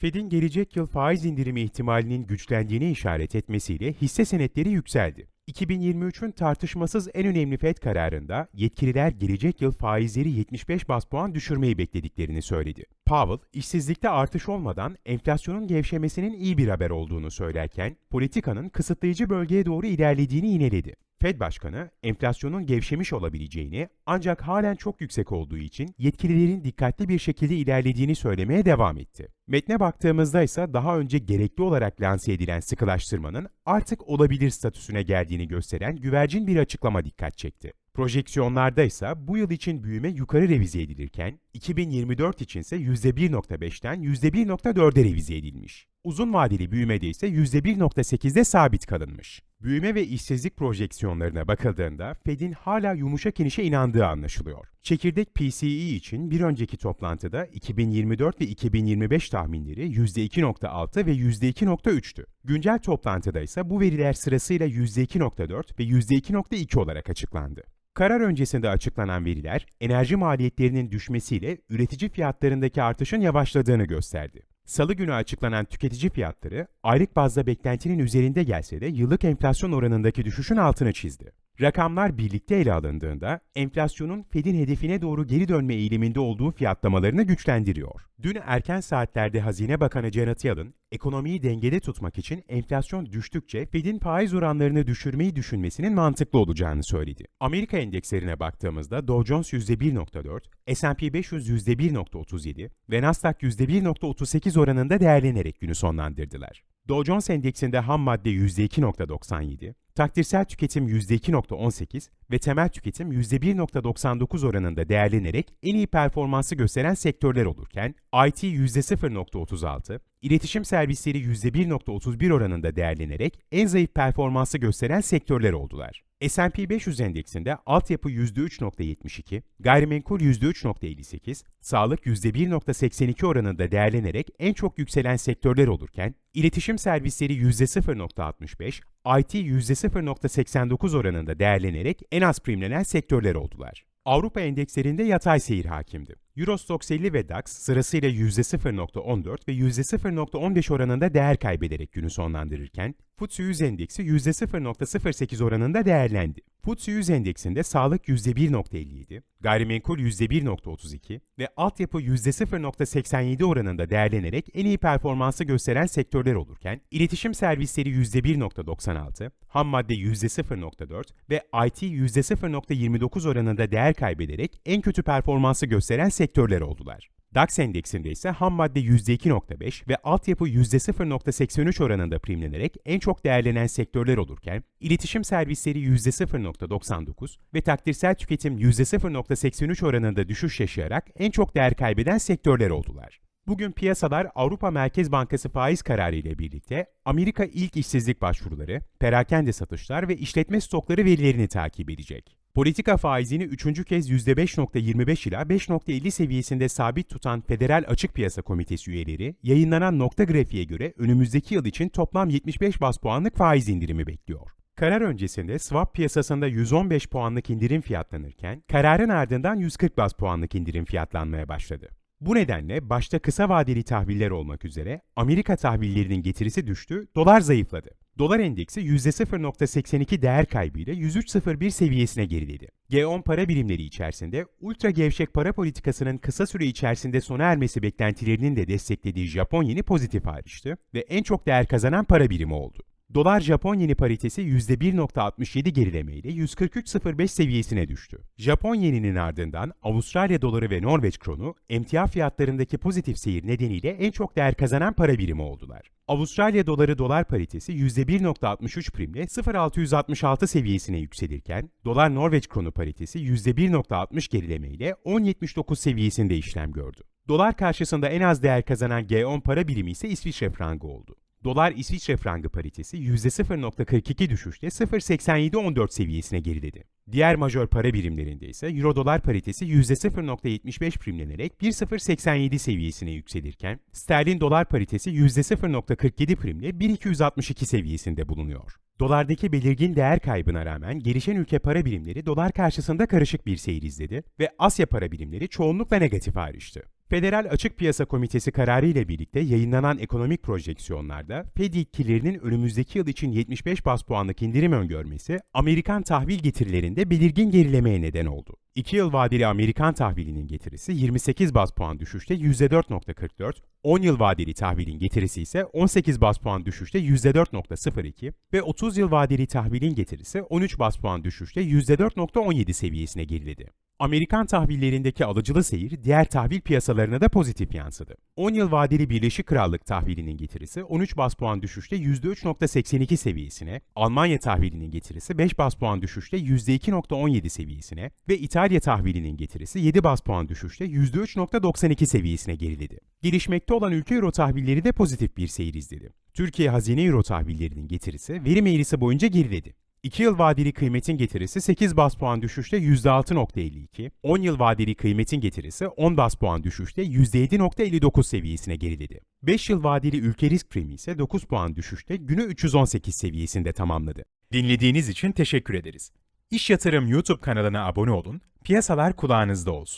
Fed'in gelecek yıl faiz indirimi ihtimalinin güçlendiğine işaret etmesiyle hisse senetleri yükseldi. 2023'ün tartışmasız en önemli Fed kararında yetkililer gelecek yıl faizleri 75 bas puan düşürmeyi beklediklerini söyledi. Powell, işsizlikte artış olmadan enflasyonun gevşemesinin iyi bir haber olduğunu söylerken, politikanın kısıtlayıcı bölgeye doğru ilerlediğini yineledi. Fed Başkanı, enflasyonun gevşemiş olabileceğini ancak halen çok yüksek olduğu için yetkililerin dikkatli bir şekilde ilerlediğini söylemeye devam etti. Metne baktığımızda ise daha önce gerekli olarak lanse edilen sıkılaştırmanın artık olabilir statüsüne geldiğini gösteren güvercin bir açıklama dikkat çekti. Projeksiyonlarda ise bu yıl için büyüme yukarı revize edilirken, 2024 içinse %1.5'ten %1.4'e revize edilmiş. Uzun vadeli büyümede ise %1.8'de sabit kalınmış. Büyüme ve işsizlik projeksiyonlarına bakıldığında Fed'in hala yumuşak inişe inandığı anlaşılıyor. Çekirdek PCE için bir önceki toplantıda 2024 ve 2025 tahminleri %2.6 ve %2.3'tü. Güncel toplantıda ise bu veriler sırasıyla %2.4 ve %2.2 olarak açıklandı. Karar öncesinde açıklanan veriler, enerji maliyetlerinin düşmesiyle üretici fiyatlarındaki artışın yavaşladığını gösterdi. Salı günü açıklanan tüketici fiyatları, aylık bazda beklentinin üzerinde gelse de yıllık enflasyon oranındaki düşüşün altını çizdi. Rakamlar birlikte ele alındığında enflasyonun Fed'in hedefine doğru geri dönme eğiliminde olduğu fiyatlamalarını güçlendiriyor. Dün erken saatlerde Hazine Bakanı Janet Yellen, ekonomiyi dengede tutmak için enflasyon düştükçe Fed'in faiz oranlarını düşürmeyi düşünmesinin mantıklı olacağını söyledi. Amerika endekslerine baktığımızda Dow Jones %1.4, S&P 500 %1.37 ve Nasdaq %1.38 oranında değerlenerek günü sonlandırdılar. Dow Jones endeksinde ham madde %2.97, takdirsel tüketim %2.18 ve temel tüketim %1.99 oranında değerlenerek en iyi performansı gösteren sektörler olurken, IT %0.36, iletişim servisleri %1.31 oranında değerlenerek en zayıf performansı gösteren sektörler oldular. S&P 500 endeksinde altyapı %3.72, gayrimenkul %3.58, sağlık %1.82 oranında değerlenerek en çok yükselen sektörler olurken, iletişim servisleri %0.65, IT %0.89 oranında değerlenerek en az primlenen sektörler oldular. Avrupa endekslerinde yatay seyir hakimdi. Eurostoxx 50 ve DAX sırasıyla %0.14 ve %0.15 oranında değer kaybederek günü sonlandırırken, FTSE 100 endeksi %0.08 oranında değerlendi. FTSE 100 endeksinde sağlık %1.57, gayrimenkul %1.32 ve altyapı %0.87 oranında değerlenerek en iyi performansı gösteren sektörler olurken, iletişim servisleri %1.96, ham madde %0.4 ve IT %0.29 oranında değer kaybederek en kötü performansı gösteren sektörler oldular. DAX endeksinde ise ham madde %2.5 ve altyapı %0.83 oranında primlenerek en çok değerlenen sektörler olurken, iletişim servisleri %0.99 ve takdirsel tüketim %0.83 oranında düşüş yaşayarak en çok değer kaybeden sektörler oldular. Bugün piyasalar Avrupa Merkez Bankası faiz kararı ile birlikte Amerika ilk işsizlik başvuruları, perakende satışlar ve işletme stokları verilerini takip edecek. Politika faizini üçüncü kez %5.25 ila 5.50 seviyesinde sabit tutan Federal Açık Piyasa Komitesi üyeleri, yayınlanan nokta grafiğe göre önümüzdeki yıl için toplam 75 bas puanlık faiz indirimi bekliyor. Karar öncesinde swap piyasasında 115 puanlık indirim fiyatlanırken, kararın ardından 140 bas puanlık indirim fiyatlanmaya başladı. Bu nedenle başta kısa vadeli tahviller olmak üzere Amerika tahvillerinin getirisi düştü, dolar zayıfladı. Dolar endeksi %0.82 değer kaybıyla 103.01 seviyesine geriledi. G10 para birimleri içerisinde ultra gevşek para politikasının kısa süre içerisinde sona ermesi beklentilerinin de desteklediği Japon yeni pozitif ayrıştı ve en çok değer kazanan para birimi oldu. Dolar Japon yeni paritesi %1.67 gerilemeyle 143.05 seviyesine düştü. Japon yeninin ardından Avustralya doları ve Norveç kronu emtia fiyatlarındaki pozitif seyir nedeniyle en çok değer kazanan para birimi oldular. Avustralya doları dolar paritesi %1.63 primle 0.666 seviyesine yükselirken, dolar Norveç kronu paritesi %1.60 gerilemeyle 10.79 seviyesinde işlem gördü. Dolar karşısında en az değer kazanan G10 para birimi ise İsviçre frangı oldu. Dolar İsviçre frangı paritesi %0.42 düşüşle 0.8714 seviyesine geriledi. Diğer majör para birimlerinde ise Euro dolar paritesi %0.75 primlenerek 1.087 seviyesine yükselirken, sterlin dolar paritesi %0.47 primle 1.262 seviyesinde bulunuyor. Dolardaki belirgin değer kaybına rağmen gelişen ülke para birimleri dolar karşısında karışık bir seyir izledi ve Asya para birimleri çoğunlukla negatif ayrıştı. Federal Açık Piyasa Komitesi kararı ile birlikte yayınlanan ekonomik projeksiyonlarda Fed yetkililerinin önümüzdeki yıl için 75 bas puanlık indirim öngörmesi Amerikan tahvil getirilerinde belirgin gerilemeye neden oldu. 2 yıl vadeli Amerikan tahvilinin getirisi 28 bas puan düşüşte %4.44, 10 yıl vadeli tahvilin getirisi ise 18 bas puan düşüşte %4.02 ve 30 yıl vadeli tahvilin getirisi 13 bas puan düşüşte %4.17 seviyesine geriledi. Amerikan tahvillerindeki alıcılı seyir diğer tahvil piyasalarına da pozitif yansıdı. 10 yıl vadeli Birleşik Krallık tahvilinin getirisi 13 bas puan düşüşte %3.82 seviyesine, Almanya tahvilinin getirisi 5 bas puan düşüşte %2.17 seviyesine ve İtalya tahvilinin getirisi 7 bas puan düşüşte %3.92 seviyesine geriledi. Gelişmekte olan ülke euro tahvilleri de pozitif bir seyir izledi. Türkiye hazine euro tahvillerinin getirisi verim eğrisi boyunca geriledi. 2 yıl vadeli kıymetin getirisi 8 bas puan düşüşte %6.52, 10 yıl vadeli kıymetin getirisi 10 bas puan düşüşte %7.59 seviyesine geriledi. 5 yıl vadeli ülke risk primi ise 9 puan düşüşte günü 318 seviyesinde tamamladı. Dinlediğiniz için teşekkür ederiz. İş Yatırım YouTube kanalına abone olun, piyasalar kulağınızda olsun.